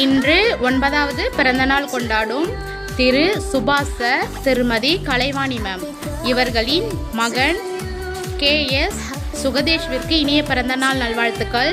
இன்று ஒன்பதாவது பிறந்தநாள் கொண்டாடும் திரு சுபாச திருமதி கலைவாணி மேம் இவர்களின் மகன் கே எஸ் சுகதேஷ்விற்கு இனிய பிறந்தநாள் நல்வாழ்த்துக்கள்.